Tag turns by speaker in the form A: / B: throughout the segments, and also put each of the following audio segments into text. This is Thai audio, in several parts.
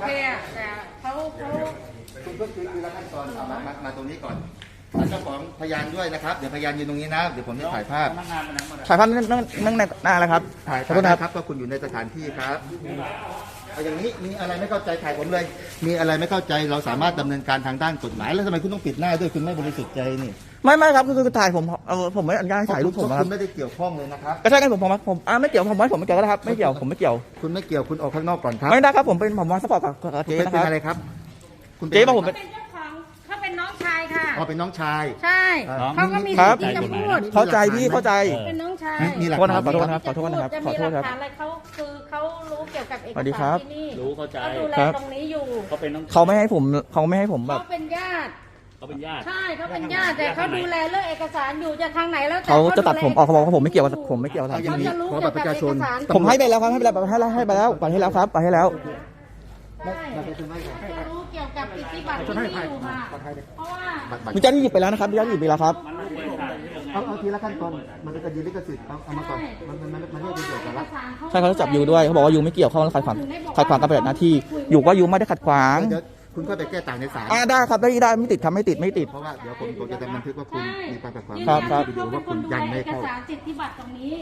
A: เคอะแต่เขาเขา
B: คุณก็คือคือละขั้นตอนเอามามามาตรงนี้ก่อนเจ้าของพยานด้วยนะครับ เดี๋ยวพยานยืนตรงนี้นะ เดี๋ยวผมจะถ่ายภาพ
C: พนักงานไปไหนหมดอะ
D: ถ่ายภาพนั่งนั่งนั่งในหน้าแล้วครับ
B: ถ่าย
D: ขอโทษนะครับ
B: ครับว่าคุณอยู่ในสถานที่ครับเอาอย่างนี้มีอะไรไม่เข้าใจถ่ายผมเลย มีอะไรไม่เข้าใจเราสามารถดำเนินการทางด้านกฎหมาย แล้วทำไมคุณต้องปิดหน้าด้วยคุณไม่บริสุทธิ์ใจนี่
D: ไม่ไม่ครับคือคือถ่ายผมเออผมไม่อนุญาตให้ถ่ายรูปผมนะค
B: คุ
D: รับ
B: ณไม่ได้เกี่ยวข้องเลยนะครับ
D: ก็ใช่กันผมผมผมอ่าไม่เกี่ยวผมว่าผมไม่เกี่ยวก็ได้ครับไม่เกี่ยวผมไม่เกี่ยว
B: คุณไม่เกี่ยวคุณออกข้างนอกก่อนครับ
D: ไม่ได้ครับผมเป็นผมว่าสปอร์ตกับกับ
B: คุณ
D: เจ๊
B: เป็น
D: นะครับ
B: อะไรครับคุณ
D: เจ๊บอกผม
A: เขา
D: เป็น
A: เป็นเจ้าของเขาเป็นน้องชายค่ะ
B: อ๋อเป็นน้องชาย
A: ใช่
B: น้อง
A: เขาก็มี
D: ครั
A: สิท
D: บ
A: ธิ์ที่จะพูด
D: เข้าใจพี่เข้าใจ
A: เป็นน้องชาย
B: มีมีหลัก
D: ขอโทษนะครับ
B: ฐาน
D: ขอโทษนะครับขอโทษนะครับ
A: จะ
D: ขอ
A: มี
D: โท
A: ห
D: ษ
A: ลั
D: ครับ
A: ฐานอะไรเขาคือเขารู้เกี่ยวกับเอก
D: สวัสดีค
A: สา
D: รั
A: ร
D: บ
A: ที่นี่
C: รู้เข้าใจ
A: เขาดูแล
D: ครับ
A: ตรงนี้อยู่
C: เขาเป็นน้อง
D: เขาไม่ให้ผมเขาไม่ให้ผมแบบ
A: เขาเป็นญาติ
C: เขาเป็นญาติ
A: ใช่เขาเป็นญาติแต่เขาดูแลเรื่องเอกสารอยู่จะทางไหนแล้วแต่
D: เขาจะตัดผมออก
A: ดู
D: เขา
A: แล
D: บอกว่าผมไม่เกี่ยวกับผมไม่เกี่ยวกับ
B: เอาอย่างนี้
A: เขาจะรู้
B: ขอบัตรประชาชน
A: เกี่ยวกับเอกสาร
D: ผมให้ไปแล้วครับให้ไปแล้วให้แล้วให้ไปแล้วไปให้แล้วครับไปให้แล้ว
A: ใช่เขาจะรู้เกี่ยวกับอิทธิบัตรที่นี่อยู่ค่ะเพราะว่า
B: บัตรบัตร
D: มีเจ้าหน้าที่หยิบไปแล้วนะครับมีเจ้าหน้าที่หยิบไปแล้วครับ
C: มันต้องเปิดขาดเรื่องไง
B: เอาเอาทีละขั้นตอนมันเป็นคดีลิขสิทธิ์เอาเอามาก่อนมันมันมันมันไม่ได้เป็นเกี่ยวกับละ
D: ใช่เขาจะจับยูด้วยเขาบอกว่ายูไม่เกี่ยวข้องขัดขวางขัดขวางการปฏิบัติหน้าที่ยูก็ยูไม่ได้ขัดขวาง
B: เดี๋ยว คุณก็ไปแก้ต่างในศาล
D: อ่าได้ครับได้ได้ไม่ติดครับไม่ติดไม่ติด
B: เพราะว่าเดี๋ยวผมผมจะบันทึกว่าคุณ
A: ใช่
B: มีความขัดขวาง
A: ยืน
D: ครั
A: ยั
D: บ
A: น
D: ครับ
A: ว่าเขาเป็นคนดูแลเอกสารสิทธิบัตรตรงนี้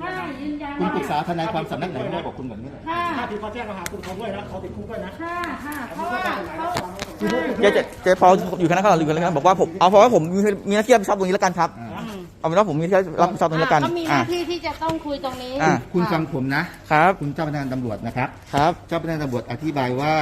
A: ใช่ยืนยัน
B: คุณปรึกษาทนายความสำนักไหนไม่บอกคุณแบบนี้เลย
A: ค่ะ
E: ถ้าที่เขาแจ้งข้อหาคุณเขาด้วยนะเขาติดคุกด้วยนะ
A: ค่ะค่ะเพราะว่าเขา
D: เจ๊เจ๊เจ๊พออยู่คณะกรรมการอยู่คณะกรรมการบอกว่าผมเอาเพราะว่าผมมีมีหน้าที่รับผิดชอบตรงนี้แล้วกันครับ เอาเป็นว่าผมมีหน้าที่รับผิดชอบตรงนี้แล้วกัน
A: เขามีห
D: อ่า
A: น้าที่ที่จะต้องคุยตรงนี้
D: อะ
B: คุณฟังผมนะ
D: ครับ
B: คุณเจ้าพนักงานตำรวจนะครับ
D: ครับ
B: เจ้าพนักงานตำรวจอธิบายว่า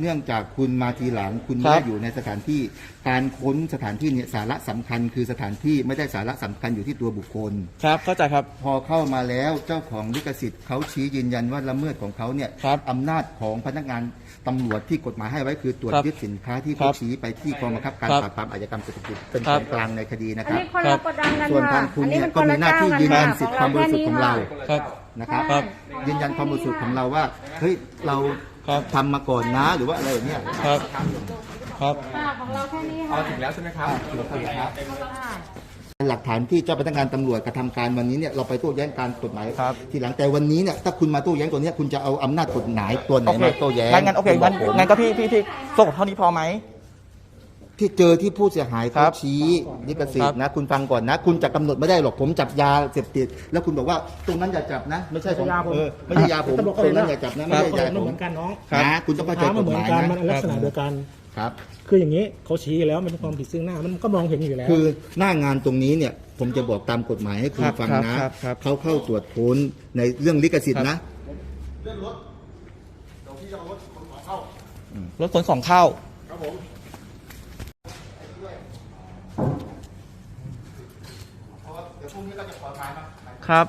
B: เนื่องจากคุณมาทีหลังคุณ
D: ครั
B: ไม่
D: บ
B: ได้อยู่ในสถานที่ การค้นสถานที่เนี่ยสาระสำคัญ คือสถานที่ไม่ได้สาระสำคัญอยู่ที่ตัวบุคคล
D: ครับเข้าใจครับ
B: พอเข้ามาแล้วเจ้าของลิขสิทธิ์เขาชี้ยืนยันว่าละเมิดของเขาเนี่ย
D: ครับ
B: อำนาจของพนักงานตำรวจที่กฎหมายให้ไว้คือตรวจ
D: ครับ
B: ยึดสินค้าที่
D: ค
B: เขา
D: รับ
B: ชี้ไปที่กองบังคับการ
D: ครับ
B: ปราบปรามอาชญากรรมเศรษฐกิจเป็น
D: ครั
B: ข
D: บ
B: องกลางในคดีนะ
A: อัน
B: ครับ
A: นี้คนละกดดันกัน
B: ส่วน
A: ค่ะ
B: ทางคุณ
A: อันนี้
B: เนี่ย
A: มัน
B: ก็
A: คน
B: มี
A: ละ
B: หน้าที่
A: เจ้า
B: ยืนยัน
A: กั
B: สิทธิ
A: ค่ะ
B: ความบริสุทธิ์ของเรา
D: ครับ
B: นะครับ
D: ครับ
B: ยืนยันความบริสุทธิ์ของเราว่าเฮ้ยเรา
D: ครับ
B: ทำมาก่อนนะหรือว่าอะไรอย่างเงี้ย
D: ครับ ครับ
A: ค่ะของเราแค่นี้ค่ะ
B: ถึงแล้วใช่ไหมครับถึงแล้วครับ
A: ค่ะ
B: หลักฐานที่เจ้าพนักงานตำรวจกระทำการวันนี้เนี่ยเราไปโต้แย้งการกฎหมาย
D: ครับ
B: ทีหลังแต่วันนี้เนี่ยถ้าคุณมาโต้แย้งตัวเนี้ยคุณจะเอาอำนาจกฎหมายตัวไหน
D: โอเค
B: มาโต้แย้ง
D: งั้นงั้นโอเคงั้น
B: ผม
D: งั้นก็พี่พี่พี่ส่งเท่านี้พอไหม
B: ที่เจอที่ผู้เสียหาย
D: ครั
B: เขา
D: บ
B: ชี้ลิขสิท
D: ครั
B: ธิ์
D: บ
B: นะ คุณฟังก่อนนะ คุณจะกำหนดไม่ได้หรอกผมจับยาเสพติด แล้วคุณบอกว่าตรงนั้นอย่าจับนะ ไม่ใช่ของ
E: ไม่ใช่ยาผม
B: เออไม่ใช่ยาผม
E: ตำรวจก็
B: ตรงนั้น
E: เลยนะ
B: อย่าจับนะ
E: ค
B: ไม่
E: รับ
B: ใช่ยา
E: มัน
B: ผม
E: เหมือนกันน้อง
B: นะคุณต้องเข้าใจ
E: ถาม
B: ก
E: มัน
B: ฎ
E: เหมื
B: ห
E: อน
B: มาย
E: กัน
B: นะ
E: มันลักษณะเดียวกัน
B: ครับ
E: คืออย่างนี้เขาชี้แล้วมันเป็นความผิดซึ่งหน้ามันก็มองเห็นอยู่แล้ว
B: คือหน้างานตรงนี้เนี่ย ผมจะบอกตามกฎหมายให้คุณ
D: ครับ
B: ฟัง
D: ครับ
B: นะครับ
D: ครับ
B: เขาเข้าตรวจค้นในเรื่องลิขสิทธิ์นะ
D: รถขนของเข้า
B: เดี๋ยวพรุ่งนี้ก็จะขอทายมา
D: ครับ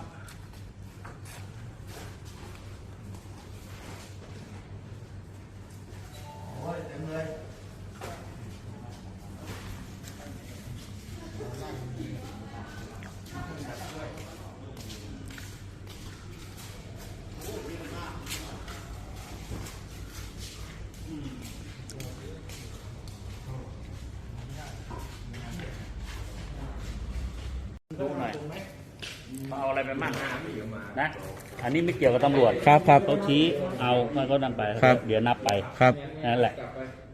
C: นนี้ไม่เกี่ยวกับตำรวจ
D: ครับครับ
C: เขาชี้เอามันก็นั่นไป
D: ครับ
C: เดี๋ยวนับไป
D: ครับ
C: นั่นแหละ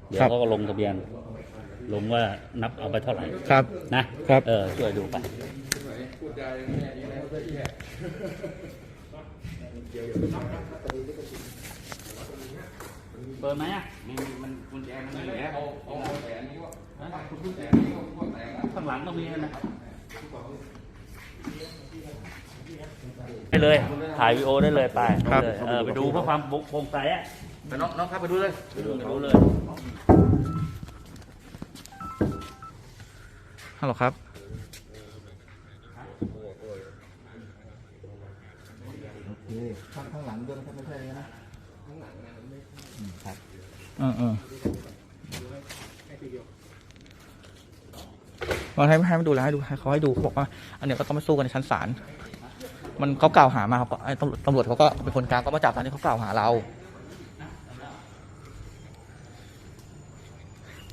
C: เดี๋ยว
D: ครับ
C: เขาก็ลงทะเบียน ลงว่านับเอาไปเท่าไหร่
D: ครับ
C: นะครับเออช่วยดูไปเปิดไหมอะมันมันกุญแจมันมีแล้วข้างหลังก็มีนะ ไปเลย ถ่ายวีโอได้เลยไป
D: ครับ
C: ไปเลยเออไปดูเพื่อความโปร่งใสอะ
B: ไปน้องน้องครับไปดูเลย
C: ไปดูไปดูเลย
D: ฮัลโหลครับ
B: โอเคข้างข้างหลังด้วยนะครับไม่ใช่นะข้างหลังครับ
D: เออเออเราให้ให้มาดูแล้วให้ดูให้เขาให้ดูเขาบอกว่า อันเนี้ยก็ต้องไปสู้กันในชั้นศาล มันเขากล่าวหามาครับไอ้ตำรวจตำรวจเขาก็เป็นคนกลางก็มาจับตอนนี้เขากล่าวหาเรา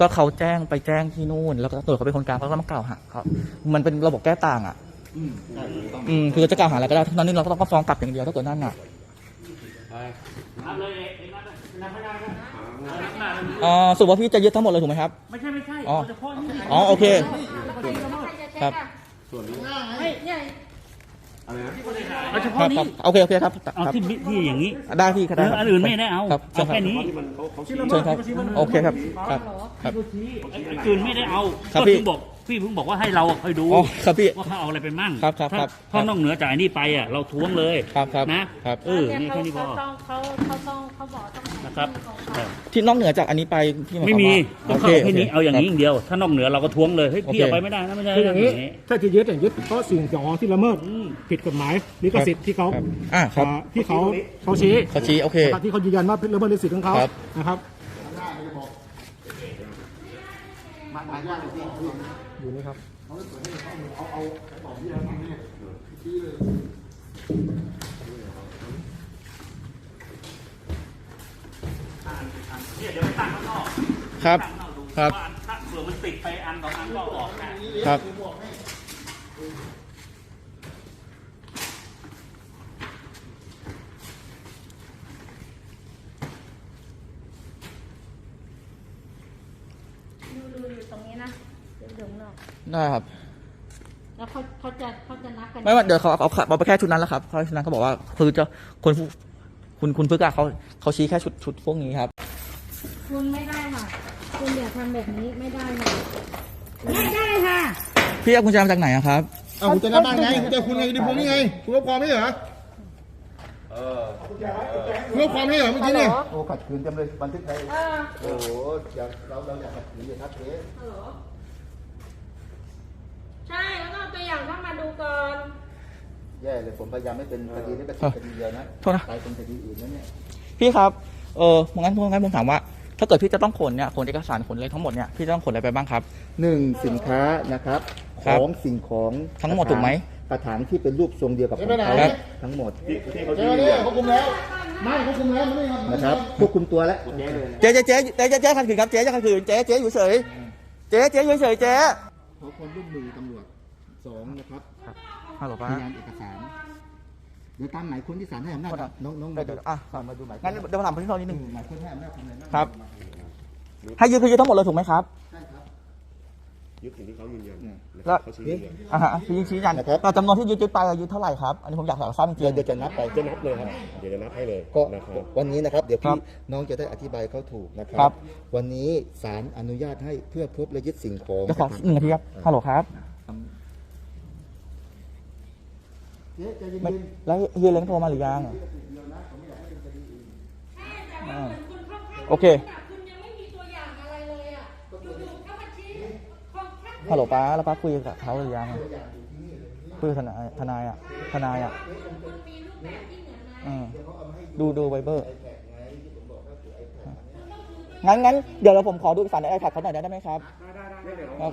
D: ก็เขาแจ้งไปแจ้งที่นู่น แล้วก็ตำรวจเขาเป็นคนกลางเขาก็มากล่าวหาเขามันเป็นระบบแก้ต่างอะ
B: อืมใช่ถูกต้อง
D: อืมคือจะกล่าวหาอะไรก็ได้ตอนนี้เราก็ต้องก็ฟ้องกลับอย่างเดียวถ้าเกิดนั่นอะ
C: นับเลยเองนับเลย
D: อ่าสรุปว่าพี่จะยึดทั้งหมดเลยถูกไหมครับ
C: ไม่ใช่ไม่ใช่
D: อ๋อ
C: เอาเฉพาะนี่
D: อ๋อโอเค ครับ
A: ไม่เนี่ย
C: เอาเฉ
D: ค
C: พาะ
D: รับค
C: นี้
D: รับโอเคโอเคครับ
C: เอา
D: ครับ
C: ที่มิที่อย่างนี้
D: ได้พี่ครับ
C: เอ
D: ได้
C: อ
D: ครับ
C: อันอื่นไม่ได้เอา
D: ครับ
C: เอาแค่นี้
E: ที่ละเมิ
D: เชิ
E: ด
D: ญครับ
E: ที่ละเมิด
D: โอเคครับครับครับ
C: ไอ้อื่นไม่ได้เอา
D: ครับ
C: ก็
D: พี่
C: ถึงบอก พี่เพิ่งบอกว่าให้เราคอยดู
D: อ๋อครับพี่
C: ว่าเขาเอาอะไรไปมั่ง
D: ครับครับ
C: ถ้า
D: ครับ
C: ถ้านอกเหนือจากอันนี้ไปอะเราท้วงเลย
D: ครับครับ
C: นะครับเออนี่แค่นี้พอ
A: เขาต้องเขาเขาต้องเขาบอกต้อง
C: นะครับ
D: ที่นอกเหนือจากอันนี้ไปพี่หาย
C: ไม่
D: ความ
C: มี
D: ว่า
C: ต้องเข้าแค่นี้เอาอย่างนี้อย่างเดียว ถ้านอกเหนือเราก็ท้วงเลยเฮ้ยพี่
D: โอเค
C: เอาไปไม่ได้นะไม่ใช่
E: คืออย่างนี้
C: นี้
E: ถ้าจะยึดเนี่ยยึดเพราะสิ่งของที่ละเมิด
C: อืม
E: ผิดกฎหมายลิขสิทธิ์ที่เขา
D: ครับอ่าครับ
E: อ่าที่เขาเขาชี้
D: เขาชี้โอเค
E: นะครับที่เขายืนยันว่าละเมิดลิขสิทธิ์ของเขา
D: ครับ
E: นะครับ อยู่นี่ครับ
C: เนี่ยเดี๋ยวไปตั้งข้างนอก
D: ครับ
C: ตั้งข้างนอกดู
D: ครับ
C: ว่าถ้าเผื่อมันติดไปอันสองอันก็ออกได้
D: ครับ
A: ดูดูอยู่ตรงนี้นะ เดี๋ยวเดี๋ยวนาะ
D: ได้ครับ
A: แล้วเขาเขาจะเขาจะนัดกัน
D: ไม่ว่าเดี๋ยวเขาเอาเอาไปแค่ชุดนั้นแล้วครับเขาชุดนั้นเขาบอกว่าคือจะคนผู้คุณคุณพึกอะเขาเขาชี้แค่ชุดชุดพวกนี้ครับ
A: คุณไม่ได้ค่ะ คุณอย่าทำแบบนี้ไม่ได้ค่ะไม่ได้ค่ะ
D: พี่เอากุญแจมาจากไหนอะครับเอา
B: คุณจะนับบ้านไงคุณจะคุณไงดิผมนี่ไง คุณรับความไม่เหรอคุณรับความไม่เหรอเมื่อกี้เนี่ยโอ้ขัดขืนจำเลยบันทึกไทยโอ้โหอย่าเราเราอย่าขัดขืนอย่าทักเทส
A: อาตัวอย่างเข้ามาดูก่อน
B: แย่เลยผมพยายามไม่เป็นคดีนี้ก็เป็นคดีเดียวนะ
D: โทษนะ
B: กลายเป็นคดีอื่นนั่นเนี่ย
D: พี่ครับ เอองั้นงั้นผมถามว่า ถ้าเกิดพี่จะต้องขนเนี่ยขนเอกสารขนอะไรทั้งหมดเนี่ยพี่จะต้องขนอะไรไปบ้างครับ
B: หนึ่งสินค้านะครับ ข
D: ครับ
B: องสิ่งของ
D: ทั้งหมดถูกไหม
B: กระถางที่เป็นรูปทรงเดียวกับของเขา
D: ครับ
B: ทั้งหมดเจ้าเนี่ยควบคุมแล้ว ไม่ควบคุมแล้วไม่นะครับควบคุมตัวแล้ว
D: เจ๊เจ๊เจ๊เจ๊เจ๊เจ๊ขัดขืนครับเจ๊จะขัดขืนเจ๊เจ๊อยู่เฉยเจ๊เจ๊อยู่เฉยเจ๊
B: ขอความร่วมมือตำรวจ สองนะครับ
D: ฮัลโหล
B: พ
D: ป้า
B: ยานเอกสารเดี๋ยวตามหมายค้นที่ศาลให้อำนาจ
D: ครับ
B: น้องน้อง
D: เดี๋
B: มา
D: ยว
B: ดู
D: เดี๋ยวอะ
B: มาดูหมาย
D: งั้นเดี๋ยวมาถามพี่ตอนนิดนึง
B: หมายค้นให้อำนาจทำอะไรบ้าง
D: ครับ ให้ยืดคือยืดทั้งหมดเลยถูกไหมครับ
B: ใช่ครับ
F: ยึดสิ่งที่เขายืนยัน
D: แล้ว
F: เขาชี้ยืนยัน
D: อ่าฮะชี้ชี้ยัน
B: นะครับ
D: แต่จำนวนที่ยึดยึดไปอะยึดเท่าไหร่ครับ อันนี้ผมอยากทราบจริง
B: เดี๋ยวเดี๋ยวจะนับไป
F: จะนับเลยครับเดี๋ยวจะนับให้เลย
B: ก็
F: นะครับ
B: วันนี้นะครับ เดี๋ยว
D: ครั
B: พี่
D: บ
B: น้องจะได้อธิบายเขาถูกนะค
D: ครั
B: รับ
D: บ
B: วันนี้ศาลอนุญาตให้เพื่อพบและยึดสิ่งของ
D: เดี๋ยวขอหนึ่งนาทีครับ ฮัลโหลครับ
B: เจ๊ใจเย็
D: ไม่
B: น
D: แล้วเฮียเล้งโทรมาหรือยังอ่าโอเค
A: คุณยังไม่มีตัวอย่างอะไรเลยอะอยู่ๆก็มาชี้ของแค่
D: ฮัลโหลป้าแล้วป้าคุยกับเขาหรือยังอะคุยกับทนายทนายอะ ทนายอะอืมดูดูไวเบอร์งั้นงั้นเดี๋ยวเราผมขอดูเอกสารในไอแพดเขาหน่อยได้ไหมครับครับ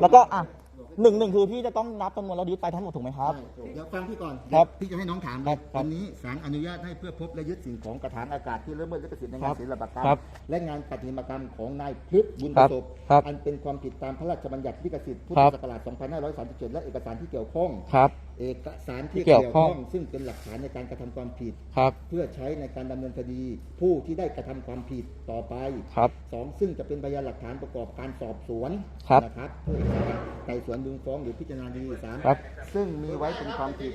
D: แล้วก็อะ หนึ่งหนึ่งคือพี่จะต้องนับจำนวนแล้วยึดไปทั้งหมดถูกไหมครับ
B: เดี๋ยวฟังพี่ก่อน
D: ครับ
B: พี่จะให้น้องถาม
D: ครับครับ
B: วันนี้ศาลอนุญาตให้เพื่อพบและยึดสิ่งของกระถางอากาศที่ละเมิดลิขสิทธิ์ใน
D: ครั
B: งาน
D: บ
B: ศิลปกรรม
D: ครับ
B: และงานประติมากรรมของนายพฤกษ์บุญ
D: ครับ
B: ประสบ
D: ครับ
B: อันเป็นความผิดตามพระราชบัญญัติลิขสิทธิ์พุท
D: ค
B: ธ
D: รับ
B: ศักราช 2537 และเอกสารที่เกี่ยวข้อง
D: ครับ
B: เอกสารที่
D: ที่เกี่
B: เกี่
D: ย
B: ยวว
D: ข้
B: ข้
D: อ
B: องงซึ่งเป็นหลักฐานในการกระทำความผิด
D: ครับ
B: เพื่อใช้ในการดำเนินคดีผู้ที่ได้กระทำความผิดต่อไป
D: ครับ
B: สองซึ่งจะเป็นพยานหลักฐานประกอบการสอบสวน
D: ครับ
B: นะครับเพื่อไต่สวนมูลฟ้องหรือพิจารณาคดีสาม
D: ครับ
B: ซึ่งมีไว้เป็นความผิด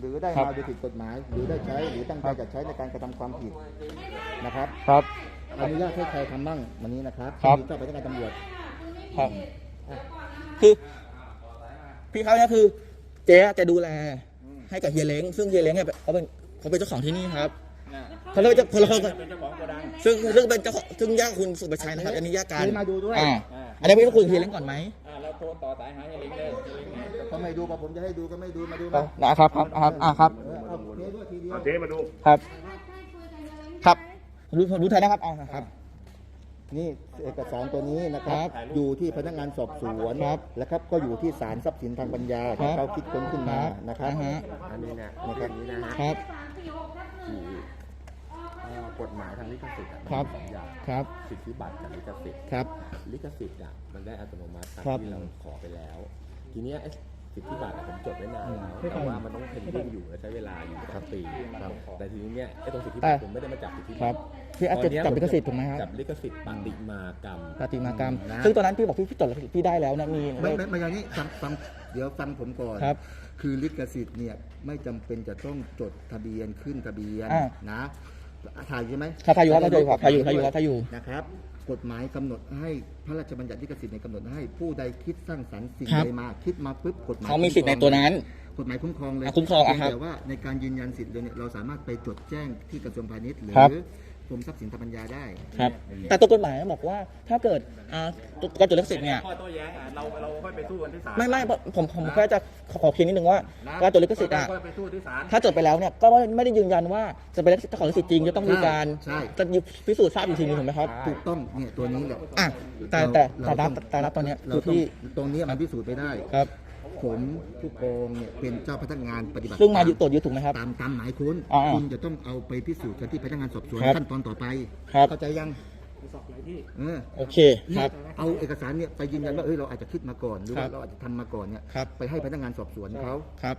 B: หรือได้
D: ครับ
B: มาโดยผิดกฎหมาย หรือได้ใช้หรือตั้งใจจะใช้ในการกระทำความผิดนะครับ
D: ครับ
B: อนุญาตให้ใครทำบ้างวันนี้นะครับ
D: ครับ
B: มีเจ้าพนักงานตำรวจ
D: ครับคือพี่เขาเนี่ยคือ เจ๊จะดูแลให้กับเฮียเล้งซึ่งเฮียเล้งเนี่ยเขาเป็นเขาเป็นเจ้าของที่นี่ครับเขาเลยจะคนละคนกันซึ่งซึ่งเป็นเจ้าของซึ่งญาติคุณสุประชัยนะครับอันนี้ญาติกัน
B: เจ๊มาดูด้วย
D: อ่าอันนี้พี่ต้องคุยกับเฮียเล้งก่อนไหม
B: เขาไม่ดูพอผมจะให้ดูก็ไม่ดูมาดู
D: ครั
B: มา
D: บนะครับครับครับอ่าครับ
B: เออเอาเจ๊ด้วยทีเดียว
F: เอาเจ๊มาดู
D: ครับ ครับรู้รู้ไทยนะครับอ่าครับ
B: นี่เอกสารตัวนี้นะครับ
D: ครับ
B: อยู่ที่พนักงานสอบสวน
D: ครับ
B: แล้วครับก็อยู่ที่ศาลทรัพย์สินทางปัญญา
D: ครั
B: ที่
D: บ
B: เขาคิดค้นขึ้นมานะครับ
D: อ่าฮะ
F: อันนี้นะ
B: นะครับ
F: อันนี้นะฮะ
D: ครับ
F: คือเอ่อกฎหมายทางลิขสิทธิ์อะ
D: ครับ
F: มันมีสองอย่าง
D: ครับ
F: สิทธิบัตรกับลิขสิทธิ์
D: ครับ
F: ลิขสิทธิ์อะมันได้อัตโนมัติตาม
D: ครับ
F: ที่เราขอไปแล้ว ทีเนี้ยไอ้ สิทธิบัตรอะผมจดไว้นานแล้วแต่ว่ามันต้องเพนดิ้งอยู่และใช้เวลาอยู่ครับปีครับแต่ทีนี้เนี่ยไอ้ตรงสิทธิบัตรผมไม่ได้มาจากสิทธิ
D: ครั
F: บั
D: บ
F: ตร
D: พี่อาจจะจับลิขสิทธิ์ถูกไหมครับ
F: จับลิขสิทธิ์ปฏิมากรรม
D: ปฏิมากรรม
B: นะ
D: ซึ่งตอนนั้นพี่บอกพี่พี่จดแล้วพี่ได้แล้วนะมี
B: ไม่ไม่ไม่อย่างนี้ฟังฟังเดี๋ยวฟังผมก่อน
D: ครับ
B: คือลิขสิทธิ์เนี่ยไม่จำเป็นจะต้องจดทะเบียนขึ้นทะเบียน
D: อ่า
B: นะถ่ายใช่ไหม
D: ครับถ่ายอยู่ครับถ่ายอยู่ครับถ่ายอยู่ถ่ายอยู่ครับถ่ายอยู่
B: นะครับ กฎหมายกำหนดให้พระราชบัญญัติลิขสิทธิ์ในยกำหนดให้ผู้ใดคิดสร้างสรรค์สิ่ง
D: ครับ
B: ใดมา คิดมาปุ๊บกฎหมาย
D: เขามีสิทธิ์ในตัวนั้น
B: กฎหมายคุ้มครองเลย
D: อะคุ้มครองอะครับ
B: แต่ว่าในการยืนยันสิทธิ์เลยเนี่ยเราสามารถไปจดแจ้งที่กระทรวงพาณิชย์หรือ
D: ครับ
B: ก รมทรัพย์สินทางปัญญาได้
D: ครับ แต่ตัวกฎหมายบอกว่า ถ้าเกิดอ่าตัวการจดลิขสิทธิ์เนี่ย
F: ข้อโต้แย้งอะเราเราค่อยไปสู้กันที่ศาล
D: ไม่ไม่ผมผมแค่จะขอขอเพียงนิดนึงว่าการจดลิขสิทธิ์อะ
F: ค่อยไปสู้ที่ศาล
D: ถ้าจดไปแล้วเนี่ยก็ไม่ได้ยืนยันว่าจะเป็นเจ้าของลิขสิทธิ์จริงจะต้องมีการ
B: ใช่
D: จะพิสูจน์ทราบอีกทีนึงถูกไหมครับ
B: ถูกต้องเนี่ยตัวนี้แหละ
D: อะแต่แต่แต่รับ
B: เรา
D: แต่รับตอนเนี้ย
B: เรา
D: คือ
B: ต้ง
D: พี่
B: ตรงนี้มันพิสูจน์ไม่ได้
D: ครับ
B: ผมผู้กองเนี่ยเป็นเจ้าพนักงานปฏิบัติ
D: ซึ่งมา
B: ต
D: ยึดตรวจยึดถูกไหมครับ
B: ตามตามหมายคุณ
D: อ่า
B: คุณจะต้องเอาไปพิสูจน์กันที่พนักงานสอบสวน
D: ครับ
B: ขั้นตอนต่อไป
D: ครับ
B: เข้าใจยังเออ
D: โอเคครับ
B: เอาเอกสารเนี่ยไปยืนยันว่าเฮ้ยเราอาจจะคิดมาก่อนหรือ
D: ครั
B: ว่า
D: บ
B: เราอาจจะทำมาก่อนเนี่ย
D: ครับ
B: ไปให้พนักงานสอบสวนเขา
D: ครับ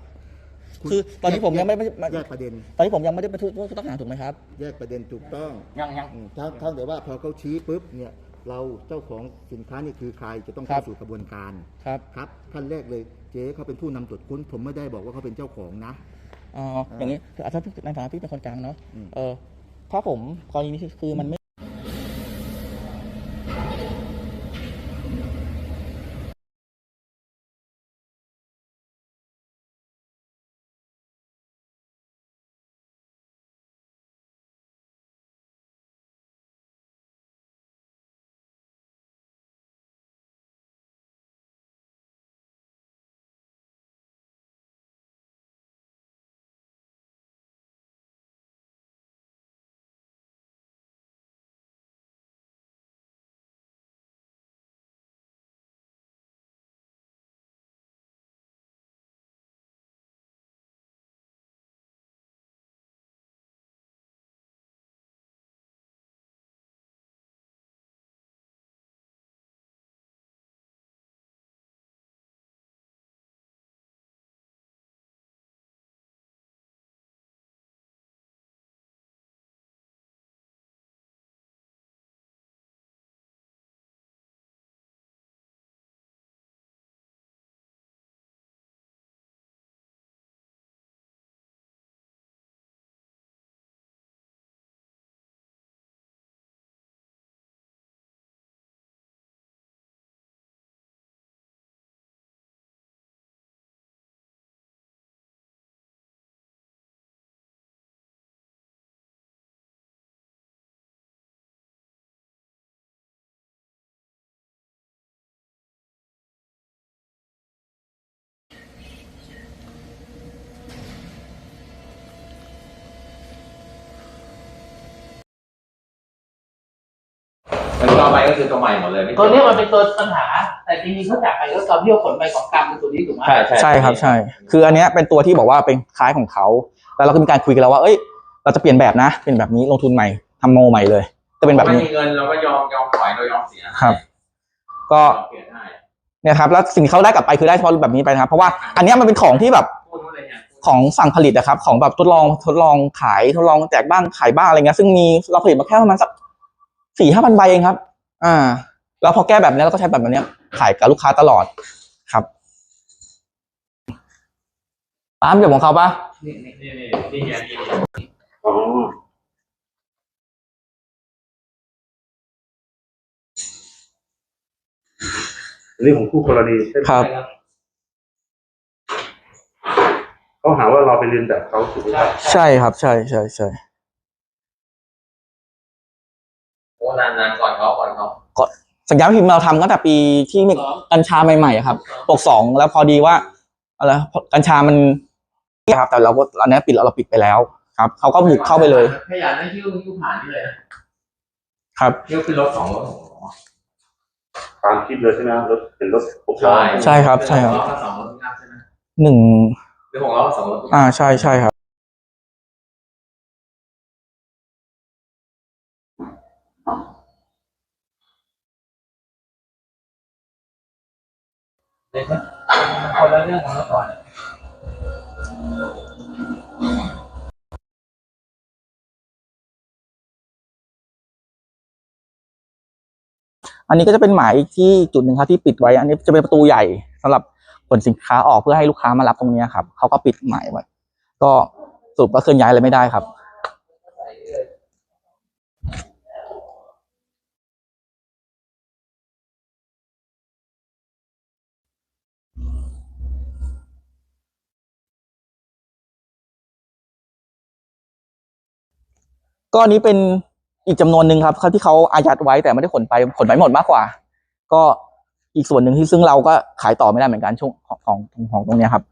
B: ณ
D: คือตอนนี้ผมยังไม่ไม่ไม่
B: แยกประเด็น
D: ตอนนี้ผมยังไม่ได้เป็นผู้ต้องหาถูกไหมครับ
B: แยกประเด็นถูกต้อง
D: ยังยัง
B: อืมถ้าถ้าเดี๋ยวว่าพอเขาชี้ปุ๊บเนี่ย เราเจ้าของสินค้านี่คือใครจะต้อง
D: ครั
B: เข้า
D: บ
B: สู่กระบวนการ
D: ครับ
B: ครับท่านแรกเลยเจ๊เขาเป็นผู้นำตรวจค้น ผมไม่ได้บอกว่าเขาเป็นเจ้าของนะ
D: อ๋ออย่างนี้คือถ้าพี่ในฐานะพี่เป็นคนกลางเนาะ
B: อืม
D: เออถ้าผมกรณีนี้คือมันไม่
G: มันต่อไปก็คือตัวใหม่หมดเลยไม่
H: ตัวเนี้ยมันเป็นตัวปัญหา แต่จริงๆเขาจับไปแล้วตอนที่เขาขนไปของกลางเป็นตัวนี้ถูกไหม
G: ใช่ใช่
D: ใช่ครับใช่ คืออันเนี้ยเป็นตัวที่บอกว่าเป็นคล้ายของเขาแล้วเราก็มีการคุยกันแล้วว่า เอ้ย เราจะเปลี่ยนแบบนะ เป็นแบบนี้ลงทุนใหม่ทำโมใหม่เลย จะเป็นแบบนี้
G: ไม่มีเงินเราก็ยอมยอมปล่อยเรายอมเสีย
D: ครับ ก็
G: เปลี่ยนให้
D: เนี่ยครับแล้วสิ่งที่เขาได้กลับไปคือได้เฉพาะแบบนี้ไปนะครับ เพราะว่าอันเนี้ยมันเป็นของที่แบบของฝั่งผลิตนะครับ ของแบบทดลองทดลองขายทดลองแจกบ้างขายบ้างอะไรเงี้ยซึ่งมีเราผลิตมาแค่ประมาณสัก สี่ห้าพันใบเองครับ อ่า แล้วพอแก้แบบนี้เราก็ใช้แบบนี้ขายกับลูกค้าตลอดครับป้ามเดี๋ยวของเขาปะ
G: นี่นี่นี่นี่เฮียนี่
I: เรื่องของคู่กรณีใช่ไหม
D: ครับ
I: เขาหาว่าเราไปเรียนแบบเขาถูกไหมครับ
D: ใช่ครับ ใช่ใช่ใช่
G: นานนานก่อนเขาก่อนเขา
D: สัญญาณพิมพ์เราทำตั้งแต่ปีที่มีกัญชาใหม่ๆอะครับปกสองแล้วพอดีว่าอะไรกัญชามันครับ แต่เราก็อันนี้ปิดแล้วเราปิดไปแล้วครับเขาก็บุกเข้าไปเลย
G: ขยันได้ยิ้วยิ้วผ่านนี่เลยนะครับยิ้วขึ้นรถสองรถ
I: ตามคลิปเลยใช่ไหมครับรถเป็นรถหกล้อ
D: ใช่ครับ ใช่ครับ
G: หกล้อกับสองรถงามใช่ไหม
D: หนึ่ง
G: หรือหกล้อกับสองรถ
D: อ่าใช่ใช่ครับ เด็ก
H: คนละเรื่องของเมื่ก่อน
D: อันนี้ก็จะเป็นหมายที่จุดหนึ่งครับที่ปิดไว้ อันนี้จะเป็นประตูใหญ่สำหรับขนสินค้าออกเพื่อให้ลูกค้ามารับตรงนี้ครับเขาก็ปิดหมายไว้ ก็สรุปก็เคลื่อนย้ายอะไรไม่ได้ครับ ก็อันนี้เป็นอีกจำนวนหนึ่งครับที่เขาอายัดไว้แต่ไม่ได้ขนไปขนไปหมดมากกว่า ก็อีกส่วนหนึ่งที่ซึ่งเราก็ขายต่อไม่ได้เหมือนกันช่วงของของของตรงเนี้ยครับ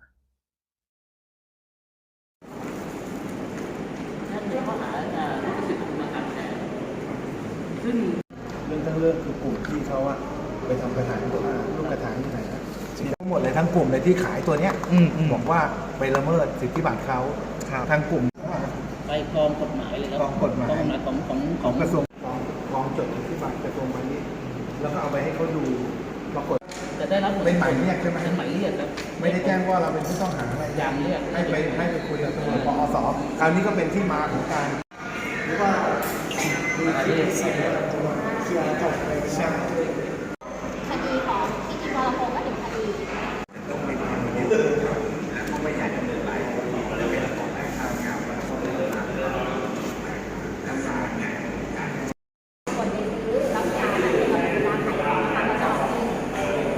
H: ซึ่ง
J: เรื่องทั้งเรื่องคือกลุ่มที่เขาอะไปทำกระถางตัวลูกกระถางที่ไหนนะทั้งหมดเลยทั้งกลุ่มเลยที่ขายตัวเนี้ยบอกว่าไปละเมิดสิทธิบัตรเขาทางกลุ่ม
H: ไปกองกฎหมายเลยครับ
J: กองกฎหมาย
H: กองกฎหมายของของข
J: ข
H: อ
J: องงกระทรวงกองกองจดสิทธิบัตรกระทรวงพาณิชย์แล้วก็เอาไปให้เขาดูปรากฏ
H: จะได้รับ
J: เป็นหมายเรียกใช่ไหม
H: เป็นหมายเรียกครับ
J: ไม่ได้แจ้งว่าเราเป็นผู้ต้องหาอะไร
H: อย่างเรียก
J: ให้ไปให้ไปคุยกับตำรวจปอสคราวนี้ก็เป็นที่มาของการหรือว่า
K: คดีของที่จิวรพงศ์ก็ถึงคดี คนไปซื้อรับยาในร้านขายของค่ะแล้วก็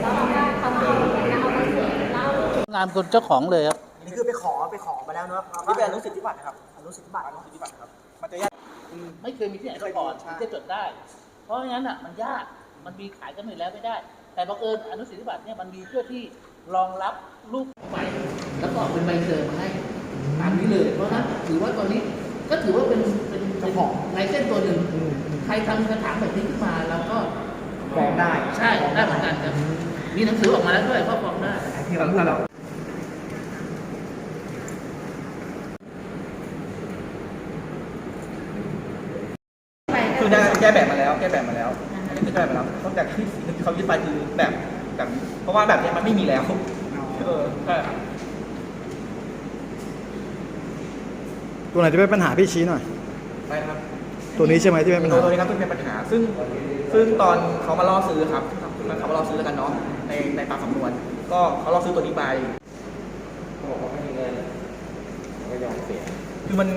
K: แล้วเราก็เขาก็เอาเงินแล้วเอาไปซื้อเหล้า
H: งานคนเจ้าของเลยครับ
D: อันนี้คือไปขอไปขอมาแล้วเนอะนี่เป็นอนุสิทธิบัตรนะครับอนุสิทธิบัตรอนุสิทธิบัตรครับมันจะยาก
H: ไม่เคยมีที่ไหนมาก่อนถึงจะจดได้ เพราะงั้นอะมันยากมันมีขายกันอยู่แล้วไม่ได้ แต่บังเอิญอนุสิทธิบัตรเนี่ยมันมีเพื่อที่รองรับรูปใหม่แล้วก็ออกเป็นใบเซอร์มาให้ตามนี้เลยเพราะฉะนั้นถือว่าตอนนี้ก็ถือว่าเป็นเป็นเจ้าของลายเส้นตัวหนึ่งใครทำกระถางแบบนี้ขึ้นมาเราก็
D: ฟ้องได้
H: ใช่ได้เหมือนกันครับมีหนังสือออกมาแล้วด้วยก็ฟ้องได้
D: ที่เราเรา
K: ไป
D: คือได้แก้แบบมาแล้ว แก้แบบมาแล้วอันนี้คือแก้แบบมาแล้วตั้งแต่ที่เขายึดไปคือแบบแบบนี้เพราะว่าแบบเนี้ยมันไม่มีแล้วเออใช่ครับ
L: ตัวไหนจะเป็นปัญหาพี่ชี้หน่อย
D: ใช่ครับ
L: ตัวนี้ใช่ไหมที่เป็นปัญ
D: ตัว
L: หา
D: ตัวนี้ครับที่เป็นปัญหา ซึ่งซึ่งตอนเขามาล่อซื้อครับมันเขามาล่อซื้อแล้วกันเนาะในในตามสำนวน ก็เขาล่อซื้อตัวนี้ไป
F: เขาบอกว่าไม่มีเงินก็ยอมเสีย
D: คือมัน